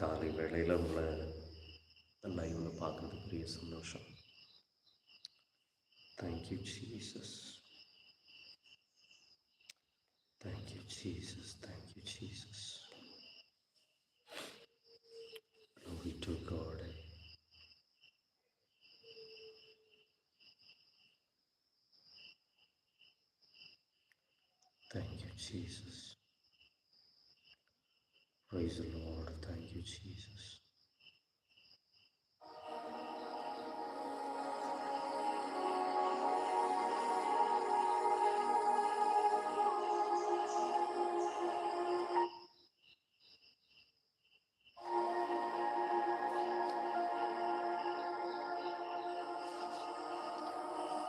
காலை வேளையில் உங்களை லைவில் பார்க்குறது பெரிய சந்தோஷம் thank you Jesus thank you Jesus thank you Jesus Glory to God. Thank you, Jesus. Praise the Lord. Thank you, Jesus.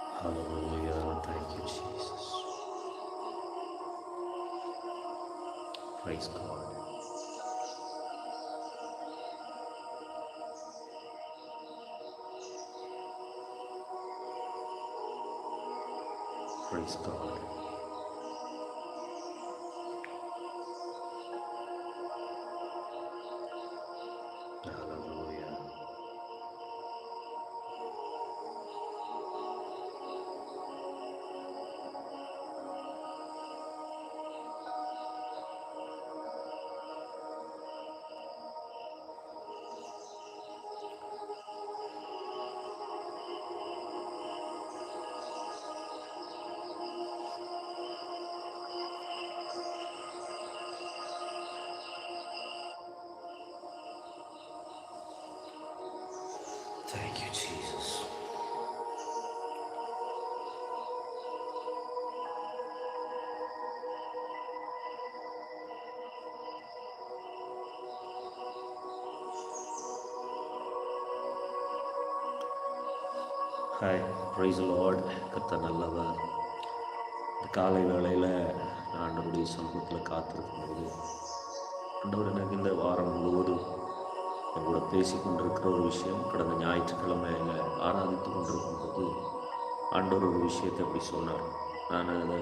Hallelujah. Thank you, Jesus. Praise God. Praise God. Hi praise lord கத்த நல்லவர். இந்த காலை வேளையில் நான் ஆண்டவருடைய சமூகத்தில் காத்திருக்கும்போது ஆண்டவர் எனக்கு இந்த வாரம் முழுவதும் என் கூட பேசி கொண்டிருக்கிற ஒரு விஷயம் கடந்த ஞாயிற்றுக்கிழமையில் ஆராதித்து கொண்டிருக்கும் போது ஆண்டவர் ஒரு விஷயத்தை அப்படி சொன்னார். நான் அதை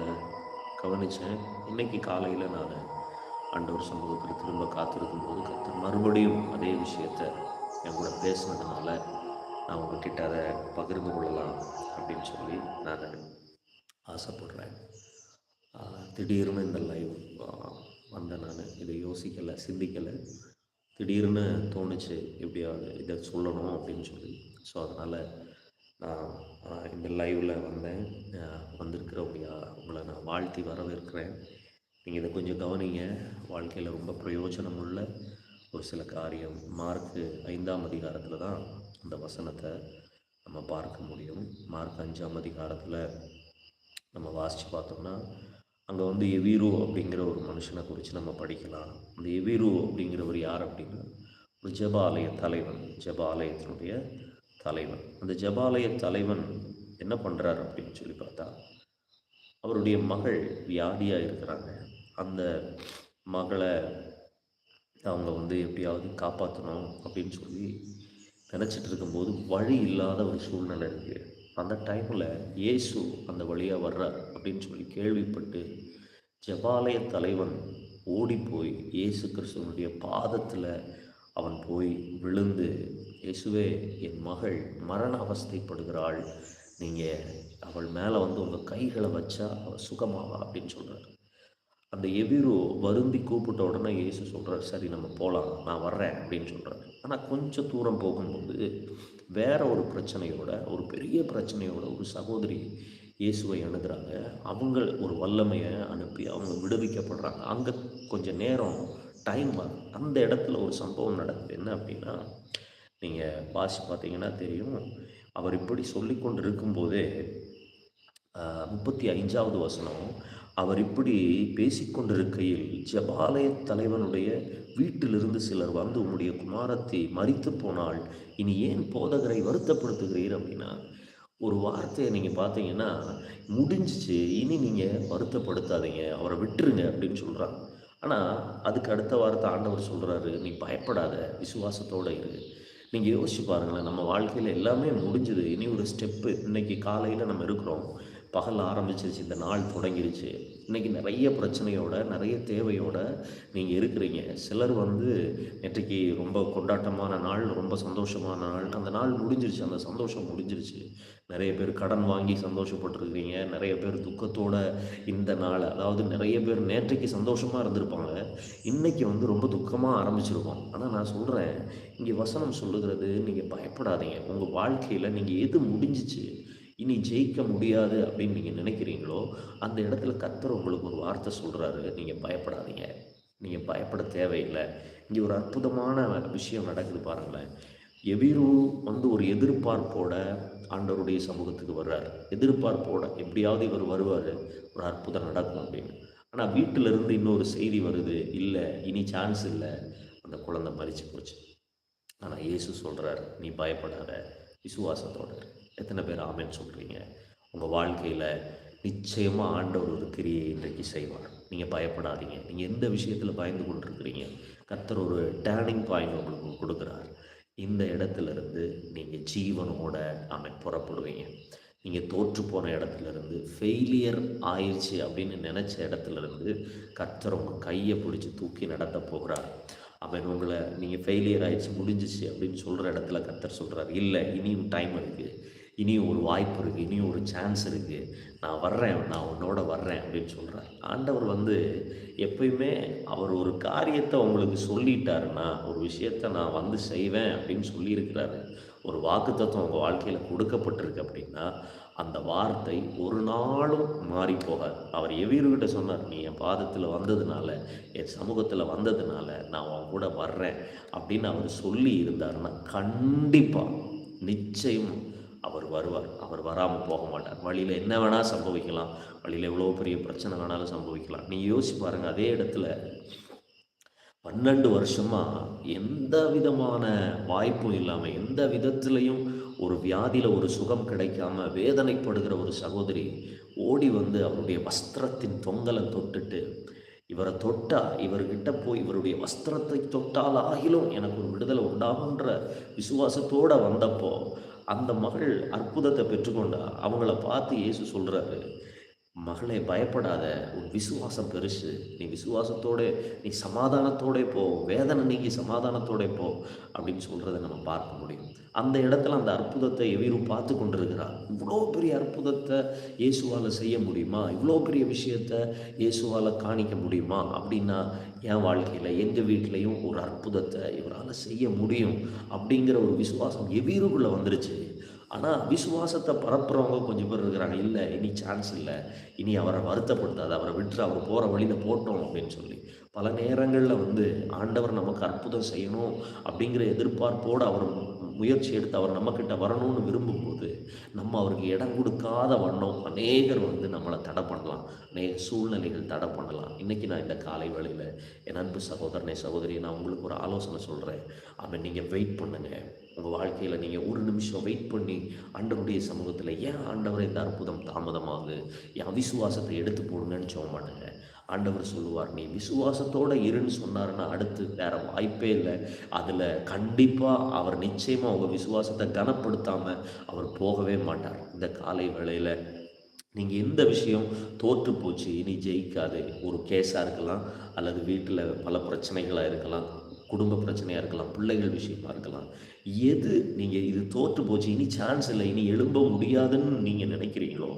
கவனித்தேன் இன்னைக்கு காலையில் நான் ஆண்டவர் சமூகத்தில் திரும்ப காத்திருக்கும் போது கற்று மறுபடியும் அதே விஷயத்தை என் கூட பேசினதுனால நான் உங்ககிட்ட அதை பகிர்ந்து கொள்ளலாம் அப்படின்னு சொல்லி நான் ஆசைப்படுறேன். திடீர்னு இந்த லைவ் வந்தேன் நான். இதை யோசிக்கலை சிந்திக்கலை. திடீர்னு தோணுச்சு எப்படியாவது இதை சொல்லணும் அப்படின்னு சொல்லி. ஸோ அதனால் நான் இந்த லைவில் வந்தேன். வந்திருக்கிறவங்க உங்களை நான் வாழ்த்தி வரவேற்கிறேன். நீங்கள் இதை கொஞ்சம் கவனிங்க. வாழ்க்கையில் ரொம்ப பிரயோஜனமுள்ள ஒரு சில காரியம். மார்க்கு ஐந்தாம் அதிகாரத்தில் தான் அந்த வசனத்தை நம்ம பார்க்க முடியும். மார்க் அஞ்சாம் அதிகாரத்தில் நம்ம வாசித்து பார்த்தோம்னா அங்கே வந்து எவீரோ அப்படிங்கிற ஒரு மனுஷனை குறித்து நம்ம படிக்கலாம். அந்த எவீரோ அப்படிங்கிறவர் யார் அப்படின்னா ஒரு ஜெபாலய தலைவன் ஜபாலயத்தினுடைய தலைவன். அந்த ஜபாலய தலைவன் என்ன பண்ணுறாரு அப்படின்னு சொல்லி பார்த்தா அவருடைய மகள் வியாதியாக இருக்கிறாங்க. அந்த மகளை அவங்க வந்து எப்படியாவது காப்பாற்றணும் அப்படின்னு சொல்லி நினச்சிட்டு இருக்கும்போது வழி இல்லாத ஒரு சூழ்நிலை இருக்குது அந்த டைமில் இயேசு அந்த வழியாக வர்றார் அப்படின்னு சொல்லி கேள்விப்பட்டு ஜபாலய தலைவன் ஓடி போய் இயேசு கிறிஸ்துவனுடைய பாதத்தில் அவன் போய் விழுந்து இயேசுவே என் மகள் மரண அவஸ்தைப்படுகிறாள். நீங்கள் அவள் மேலே வந்து உங்கள் கைகளை வச்சா அவள் சுகமாவா? அப்படின்னு சொல்கிறார் அந்த எபிரோ வருந்தி கூப்பிட்ட உடனே இயேசு சொல்கிறார் சரி நம்ம போகலாம் நான் வர்றேன் அப்படின்னு சொல்கிறார் ஆனால் கொஞ்சம் தூரம் போகும்போது வேற ஒரு பிரச்சனையோட ஒரு பெரிய பிரச்சனையோட ஒரு சகோதரி இயேசுவை அணுகிறாங்க. அவங்க ஒரு வல்லமையை அனுப்பி அவங்க விடுவிக்கப்படுறாங்க. அங்கே கொஞ்சம் நேரம் டைம் அந்த இடத்துல ஒரு சம்பவம் நடக்குது. என்ன அப்படின்னா நீங்கள் வாசி பார்த்தீங்கன்னா தெரியும் அவர் இப்படி சொல்லி கொண்டு இருக்கும்போதே முப்பத்தி ஐந்தாவது வசனம் அவர் இப்படி பேசிக்கொண்டிருக்கையில் ஜபாலய தலைவனுடைய வீட்டிலிருந்து சிலர் வந்து உம்முடைய குமாரத்தை மறித்து போனால் இனி ஏன் போதகரை வருத்தப்படுத்துகிறீர் அப்படின்னா ஒரு வார்த்தையை நீங்கள் பார்த்தீங்கன்னா முடிஞ்சிச்சு இனி நீங்கள் வருத்தப்படுத்தாதீங்க அவரை விட்டுருங்க அப்படின்னு சொல்கிறாங்க ஆனால் அதுக்கு அடுத்த வாரத்தை ஆண்டவர் சொல்கிறாரு நீ பயப்படாத விசுவாசத்தோடு இரு. நீங்கள் யோசிச்சு பாருங்களேன் நம்ம வாழ்க்கையில் எல்லாமே முடிஞ்சுது இனி ஒரு ஸ்டெப்பு இன்றைக்கி காலையில் நம்ம இருக்கிறோம். பகல் ஆரம்பிச்சிருச்சு இந்த நாள் தொடங்கிருச்சு. இன்றைக்கி நிறைய பிரச்சனையோட நிறைய தேவையோட நீங்கள் இருக்கிறீங்க. சிலர் வந்து நேற்றைக்கு ரொம்ப கொண்டாட்டமான நாள் ரொம்ப சந்தோஷமான நாள். அந்த நாள் முடிஞ்சிருச்சு அந்த சந்தோஷம் முடிஞ்சிருச்சு. நிறைய பேர் கடன் வாங்கி சந்தோஷப்பட்டுருக்கிறீங்க. நிறைய பேர் துக்கத்தோட இந்த நாள் அதாவது நிறைய பேர் நேற்றைக்கு சந்தோஷமாக இருந்திருப்பாங்க. இன்றைக்கி வந்து ரொம்ப துக்கமாக ஆரம்பிச்சிருக்கோம். ஆனால் நான் சொல்கிறேன் இங்கே வசனம் சொல்லுகிறது நீங்கள் பயப்படாதீங்க. உங்கள் வாழ்க்கையில் நீங்கள் எது முடிஞ்சிச்சு இனி ஜெயிக்க முடியாது அப்படின்னு நீங்கள் நினைக்கிறீங்களோ அந்த இடத்துல கத்தர் உங்களுக்கு ஒரு வார்த்தை சொல்கிறாரு நீங்கள் பயப்படாதீங்க. நீங்கள் பயப்பட தேவையில்லை. இங்கே ஒரு அற்புதமான விஷயம் நடக்குது பாருங்களேன். எவிரு வந்து ஒரு எதிர்பார்ப்போட ஆண்டவருடைய சமூகத்துக்கு வர்றார். எதிர்பார்ப்போட எப்படியாவது இவர் வருவார். ஒரு அற்புதம் நடக்கும் அப்படின்னு. ஆனால் வீட்டிலிருந்து இன்னொரு செய்தி வருது. இல்லை இனி சான்ஸ் இல்லை. அந்த குழந்தை மறிச்சு போச்சு. ஆனால் இயேசு சொல்கிறார் நீ பயப்படாத. விசுவாசத்தோட எத்தனை பேர் ஆமேன்னு சொல்கிறீங்க உங்கள் வாழ்க்கையில் நிச்சயமாக ஆண்டவர் ஒரு கிரியை இன்றைக்கு செய்வார். நீங்கள் பயப்படாதீங்க. நீங்கள் எந்த விஷயத்தில் பயந்து கொண்டிருக்கிறீங்க? கத்தர் ஒரு டேர்னிங் பாயிண்ட் உங்களுக்கு கொடுக்குறார். இந்த இடத்துல இருந்து நீங்கள் ஜீவனோட அவன் புறப்படுவீங்க. நீங்கள் தோற்று போன இடத்துல இருந்து ஃபெயிலியர் ஆயிடுச்சு அப்படின்னு நினச்ச இடத்துலேருந்து கத்தர் உங்கள் கையை பிடிச்சி தூக்கி நடத்த போகிறார். அவன் உங்களை நீங்கள் ஃபெயிலியர் ஆயிடுச்சு முடிஞ்சிச்சு அப்படின்னு சொல்கிற இடத்துல கத்தர் சொல்கிறார் இல்லை இனியும் டைம் இருக்குது இனியும் ஒரு வாய்ப்பு இருக்குது இனியும் ஒரு சான்ஸ் இருக்குது நான் வர்றேன் நான் உன்னோட வர்றேன் அப்படின்னு சொல்கிறார் ஆண்டவர் வந்து எப்பயுமே அவர் ஒரு காரியத்தை உங்களுக்கு சொல்லிட்டாருன்னா ஒரு விஷயத்தை நான் வந்து செய்வேன் அப்படின்னு சொல்லியிருக்கிறாரு. ஒரு வாக்கு தத்துவம் உங்கள் வாழ்க்கையில் கொடுக்கப்பட்டிருக்கு அப்படின்னா அந்த வார்த்தை ஒரு நாளும் மாறி போகாது. அவர் எவ்வீர்கிட்ட சொன்னார் நீ என் பாதத்தில் வந்ததுனால என் சமூகத்தில் வந்ததுனால நான் உன் கூட வர்றேன் அப்படின்னு அவர் சொல்லி இருந்தாருன்னா கண்டிப்பாக நிச்சயம் அவர் வருவார். அவர் வராமல் போக மாட்டார். வழியில் என்ன வேணால் சம்பவிக்கலாம். வழியில் எவ்வளோ பெரிய பிரச்சனை வேணாலும் சம்பவிக்கலாம். நீ யோசிச்சு பாருங்கள் அதே இடத்துல பன்னெண்டு வருஷமாக எந்த விதமான வாய்ப்பும் இல்லாமல் எந்த விதத்துலையும் ஒரு வியாதியில் ஒரு சுகம் கிடைக்காம வேதனைப்படுகிற ஒரு சகோதரி ஓடி வந்து அவருடைய வஸ்திரத்தின் தொங்கலை தொட்டுட்டு இவரை தொட்டா இவர்கிட்ட போய் இவருடைய வஸ்திரத்தை தொட்டால் ஆகிலும் எனக்கு ஒரு விடுதலை உண்டாகுன்ற விசுவாசத்தோடு வந்தப்போ அந்த மகள் அற்புதத்தை பெற்றுக்கொண்டா அவங்கள பார்த்து இயேசு சொல்கிறாரு மகளே பயப்படாத. உன் விசுவாசம் பெருசு. நீ விசுவாசத்தோட நீ சமாதானத்தோட போ. வேதனை நீங்கி சமாதானத்தோட போ அப்படின்னு சொல்கிறத நம்ம பார்க்க முடியும். அந்த இடத்துல அந்த அற்புதத்தை எவரும் பார்த்து கொண்டிருக்கிறார். இவ்வளோ பெரிய அற்புதத்தை இயேசுவால் செய்ய முடியுமா? இவ்வளோ பெரிய விஷயத்தை இயேசுவால் காணிக்க முடியுமா? அப்படின்னா என் வாழ்க்கையில் எங்கள் வீட்லேயும் ஒரு அற்புதத்தை இவரால் செய்ய முடியும் அப்படிங்கிற ஒரு விசுவாசம் எவீருக்குள்ளே வந்துருச்சு? ஆனால் விசுவாசத்தை பரப்புறவங்க கொஞ்சம் பேர் இருக்கிறாங்க. இல்லை இனி சான்ஸ் இல்லை. இனி அவரை வருத்தப்படுத்தாது அவரை விட்டு அவர் போகிற வழியில் போட்டோம் அப்படின்னு சொல்லி. பல நேரங்களில் வந்து ஆண்டவர் நமக்கு அற்புதம் செய்யணும் அப்படிங்கிற எதிர்பார்ப்போடு அவர் முயற்சி எடுத்து அவர் நம்மக்கிட்ட வரணும்னு விரும்பும்போது நம்ம அவருக்கு இடம் கொடுக்காத வண்ணம் அநேகர் வந்து நம்மளை தடை பண்ணலாம். அநேக சூழ்நிலைகள் தடை பண்ணலாம். இன்றைக்கி நான் இந்த காலை வேளையில் என் அன்பு சகோதரனை சகோதரி நான் உங்களுக்கு ஒரு ஆலோசனை சொல்கிறேன் அவன் நீங்கள் வெயிட் பண்ணுங்கள் உங்கள் வாழ்க்கையில் நீங்கள் ஒரு நிமிஷம் வெயிட் பண்ணி ஆண்டவருடைய சமூகத்தில் ஏன் ஆண்டவர் இந்த அற்புதம் தாமதமாகுது? என் அவிசுவாசத்தை எடுத்து போடுங்கன்னு சொல்ல மாட்டேங்க. ஆண்டவர் சொல்லுவார் நீ விசுவாசத்தோடு இருன்னு சொன்னார்னா அடுத்து வேறு வாய்ப்பே இல்லை. அதில் கண்டிப்பாக அவர் நிச்சயமாக உங்கள் விசுவாசத்தை கனப்படுத்தாமல் அவர் போகவே மாட்டார். இந்த காலை வேளையில் நீங்கள் எந்த விஷயம் தோற்று போச்சு இனி ஜெயிக்காது. ஒரு கேஸாக இருக்கலாம் அல்லது வீட்டில் பல பிரச்சனைகளாக இருக்கலாம். குடும்ப பிரச்சனையாக இருக்கலாம் பிள்ளைகள் விஷயமா இருக்கலாம். எது நீங்கள் இது தோற்று போச்சு இனி சான்ஸ் இல்லை இனி எழும்ப முடியாதுன்னு நீங்கள் நினைக்கிறீங்களோ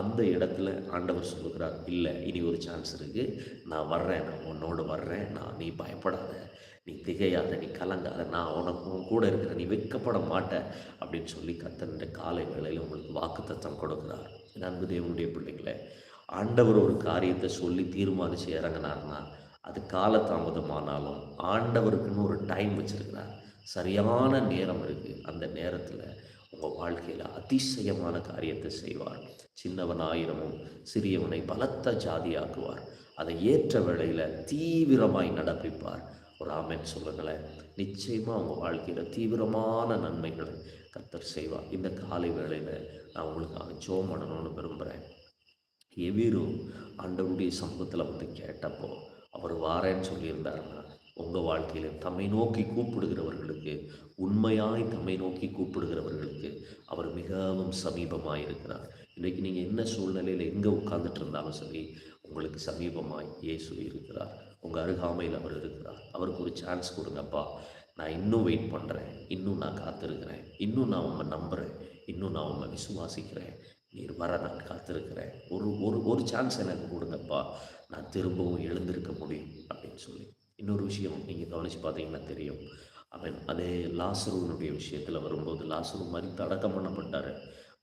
அந்த இடத்துல ஆண்டவர் சொல்லுகிறார் இல்லை இனி ஒரு சான்ஸ் இருக்குது நான் வர்றேன் நான் உன்னோடு வர்றேன். நான் நீ பயப்படாத. நீ திகையாத நீ கலங்காத. நான் உனக்கு கூட இருக்கிற நீ வைக்கப்பட மாட்டேன் அப்படின்னு சொல்லி கத்தனுடைய காலை வேளையில் உங்களுக்கு வாக்கு தத்தம் கொடுக்குறார் அன்பு தேவனுடைய பிள்ளைங்களே ஆண்டவர் ஒரு காரியத்தை சொல்லி தீர்மானித்து இறங்கினார்னா அது காலதாமதமானாலும் ஆண்டவருக்குன்னு ஒரு டைம் வச்சுருக்கிறார். சரியான நேரம் இருக்குது அந்த நேரத்தில் உங்கள் வாழ்க்கையில் அதிசயமான காரியத்தை செய்வார். சின்னவன் ஆயிரமும் சிறியவனை பலத்த ஜாதியாக்குவார். அதை ஏற்ற வேளையில் தீவிரமாய் நடப்பிப்பார். ஒரு ஆமேன் சொல்லுங்களேன். நிச்சயமாக உங்கள் வாழ்க்கையில் தீவிரமான நன்மைகளை கத்தர் செய்வார். இந்த காலை வேளையில் நான் உங்களுக்காக ஜோம் பண்ணணும்னு விரும்புகிறேன் எவீரும் ஆண்டவருடைய சமூகத்தில் வந்து கேட்டப்போ அவர் வாரேன்னு சொல்லியிருந்தாருன்னா உங்கள் வாழ்க்கையில் தம்மை நோக்கி கூப்பிடுகிறவர்களுக்கு உண்மையாய் தம்மை நோக்கி கூப்பிடுகிறவர்களுக்கு அவர் மிகவும் சமீபமாக இருக்கிறார் இன்றைக்கி நீங்கள் என்ன சூழ்நிலையில் எங்கே உட்கார்ந்துட்டு இருந்தாலும் சரி உங்களுக்கு சமீபமாய் இயேசு இருக்கிறார். உங்கள் அருகாமையில் அவர் இருக்கிறார். அவருக்கு ஒரு சான்ஸ் கொடுங்கப்பா. நான் இன்னும் வெயிட் பண்ணுறேன் இன்னும் நான் காத்திருக்கிறேன். இன்னும் நான் உண்மை நம்புகிறேன் இன்னும் நான் உண்மை விசுவாசிக்கிறேன். நீர் வர நான் காத்திருக்கிறேன். ஒரு ஒரு ஒரு சான்ஸ் எனக்கு கொடுங்கப்பா. நான் திரும்பவும் எழுந்திருக்க முடியும் அப்படின்னு சொல்லி. இன்னொரு விஷயம் நீங்கள் கவனித்து பார்த்தீங்கன்னா தெரியும். அவன் அதே லாசருவனுடைய விஷயத்தில் வரும்போது லாசரு மாதிரி தடக்கம் பண்ணப்பட்டார்.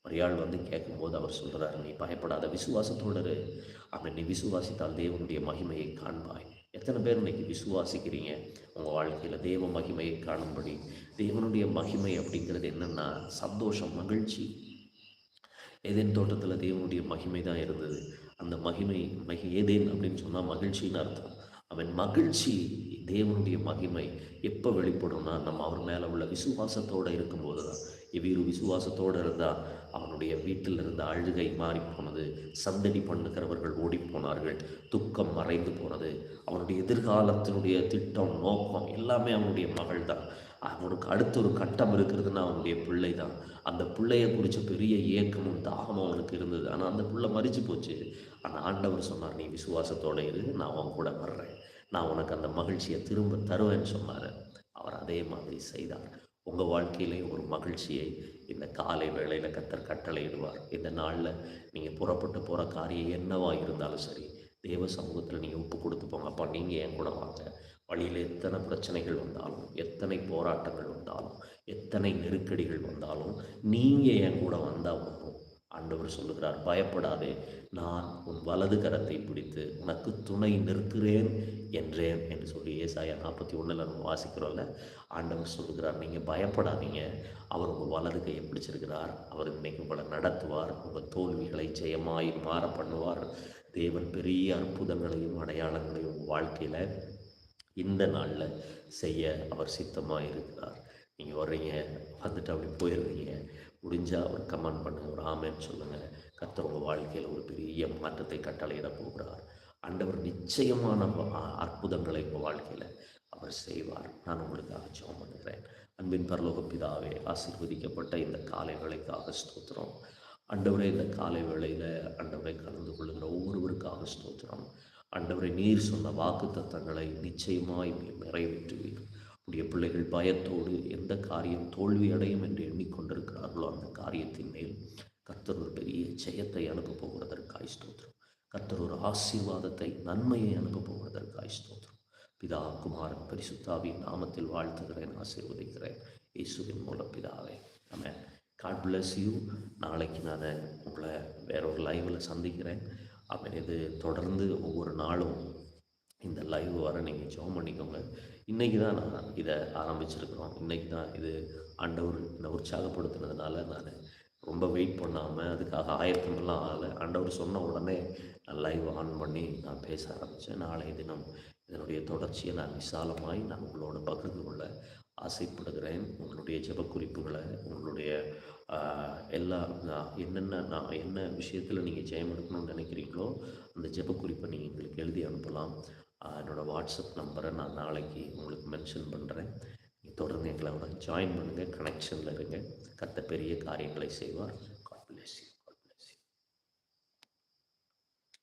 மரியாள் வந்து கேட்கும்போது அவர் சொல்கிறார் நீ பயப்படாத விசுவாசத்தோடரு அவன் நீ விசுவாசித்தால் தேவனுடைய மகிமையை காண்பாய். எத்தனை பேர் இன்னைக்கு விசுவாசிக்கிறீங்க? உங்கள் வாழ்க்கையில் தேவ மகிமையை காணும்படி. தேவனுடைய மகிமை அப்படிங்கிறது என்னென்னா சந்தோஷம் மகிழ்ச்சி. ஏதேன் தோட்டத்தில் தேவனுடைய மகிமை தான் இருந்தது. அந்த மகிமை மகி ஏதேன் அப்படின்னு சொன்னால் மகிழ்ச்சின்னு அர்த்தம். அவன் மகிழ்ச்சி தேவனுடைய மகிமை எப்போ வெளிப்படும்னா நம்ம அவர் மேலே உள்ள விசுவாசத்தோடு இருக்கும்போது தான் எவ்வீரு விசுவாசத்தோடு இருந்தால் அவனுடைய வீட்டில் இருந்த அழுகை மாறி போனது சந்தடி பண்ணுகிறவர்கள் ஓடி போனார்கள் துக்கம் மறைந்து போனது அவனுடைய எதிர்காலத்தினுடைய திட்டம் நோக்கம் எல்லாமே அவனுடைய மகள் தான் அவனுக்கு அடுத்த ஒரு கட்டம் இருக்கிறதுனா அவனுடைய பிள்ளை தான் அந்த பிள்ளையை குறித்த பெரிய ஏக்கமும் தாகமும் அவனுக்கு இருந்தது. ஆனால் அந்த பிள்ளை மறிச்சு போச்சு. ஆனால் ஆண்டவர் சொன்னார் நீ விசுவாசத்தோடு இரு நான் அவன் கூட வர்றேன். நான் உனக்கு அந்த மகிழ்ச்சியை திரும்ப தருவேன்னு சொன்னார். அவர் அதே மாதிரி செய்தார். உங்கள் வாழ்க்கையிலே ஒரு மகிழ்ச்சியை இந்த காலை வேளையில் கத்தர் கட்டளையிடுவார். இந்த நாளில் நீங்கள் புறப்பட்டு போகிற காரியம் என்னவாக இருந்தாலும் சரி தேவ சமூகத்தில் நீங்கள் ஒப்பு கொடுத்து போங்க. அப்பா நீங்கள் என் கூட வாங்க. வழியில் எத்தனை பிரச்சனைகள் வந்தாலும் எத்தனை போராட்டங்கள் வந்தாலும் எத்தனை நெருக்கடிகள் வந்தாலும் நீங்கள் என் கூட வந்தால் ஒன்றும் ஆண்டவர் சொல்லுகிறார் பயப்படாதே நான் உன் வலது கரத்தை பிடித்து உனக்கு துணை நிற்கிறேன் என்றேன் என்று சொல்லி ஏசாயா நாற்பத்தி ஒன்றில் நம்ம வாசிக்கிறோம்ல ஆண்டவர் சொல்லுகிறார் நீங்கள் பயப்படாதீங்க. அவர் உங்கள் வலது கையை பிடிச்சிருக்கிறார். அவர் இன்னைக்கு உங்களை நடத்துவார் உங்கள் தோல்விகளை ஜெயமாய் மாற பண்ணுவார். தேவன் பெரிய அற்புதங்களையும் அடையாளங்களையும் வாழ்க்கையில் இந்த நாளில் செய்ய அவர் சித்தமாக இருக்கிறார். நீங்கள் வர்றீங்க வந்துட்டு அப்படி போயிடுறீங்க முடிஞ்சால் ஒரு கமெண்ட் பண்ணுங்கள் ஒரு ஆமேன்னு சொல்லுங்கள் கத்தர் உங்கள் வாழ்க்கையில் ஒரு பெரிய மாற்றத்தை கட்டளையிட போகிறார். ஆண்டவர் நிச்சயமான அற்புதங்களை உங்கள் வாழ்க்கையில் அவர் செய்வார். நான் உங்களுக்காக ஜெபம் பண்ணுகிறேன். அன்பின் பரலோக பிதாவே ஆசீர்வதிக்கப்பட்ட இந்த காலை வேலைக்காக ஸ்தோத்திரம். அண்டவரை இந்த காலை வேளையில் அண்டவரை கலந்து கொள்ளுகிற ஒவ்வொருவருக்காக ஸ்தோத்திரம். ஆண்டவரை நீர் சொன்ன வாக்கு தத்தங்களை நிச்சயமாய் நிறைவேற்றுவீர். உடைய பிள்ளைகள் பயத்தோடு எந்த காரியம் தோல்வி அடையும் என்று எண்ணிக்கொண்டிருக்கிறார்களோ அந்த காரியத்தின் மேல் கர்த்தர் ஒரு பெரிய ஜெயத்தை அனுப்ப போகிறதற்காய் ஸ்தோத்திரம். கர்த்தர் ஒரு ஆசீர்வாதத்தை நன்மையை அனுப்ப போகிறதற்காய் ஸ்தோத்திரம். பிதா குமாரன் பரிசுத்தாவின் நாமத்தில் வாழ்த்துகிறேன் ஆசீர்வதிக்கிறேன். இயேசுவின் மூலம் பிதாவே. நம்ம காட் பிளஸ் யூ நாளைக்கு நான் உங்களை வேற ஒரு லைவில் சந்திக்கிறேன். ஆமென் இது தொடர்ந்து ஒவ்வொரு நாளும் இந்த லைவ் வர நீங்கள் ஜெபம் பண்ணிக்கோங்க. இன்றைக்கி தான் நான் இதை ஆரம்பிச்சிருக்கிறோம். இன்றைக்கி தான் இது ஆண்டவர் என்னை உற்சாகப்படுத்தினதுனால நான் ரொம்ப வெயிட் பண்ணாமல் அதுக்காக ஆயத்தமெல்லாம் ஆகலை. ஆண்டவர் சொன்ன உடனே நான் லைவ் ஆன் பண்ணி நான் பேச ஆரம்பித்தேன் நாளைய தினம் இதனுடைய தொடர்ச்சியை நான் விசாலமாய் நான் உங்களோட பகிர்ந்து கொள்ள ஆசைப்படுகிறேன். உங்களுடைய ஜபக்குறிப்புகளை குறிப்புகளை உங்களுடைய எல்லா நான் என்னென்ன நான் என்ன விஷயத்தில் நீங்கள் ஜெயம் எடுக்கணும்னு நினைக்கிறீங்களோ அந்த ஜபக்குறிப்பை நீங்கள் எங்களுக்கு எழுதி அனுப்பலாம். என்னோடய வாட்ஸ்அப் நம்பரை நான் நாளைக்கு உங்களுக்கு மென்ஷன் பண்ணுறேன் நீங்கள் தொடர்ந்து எங்களோட ஜாயின் பண்ணுங்கள் கனெக்ஷனில் இருங்க. கத்த பெரிய காரியங்களை செய்வார்.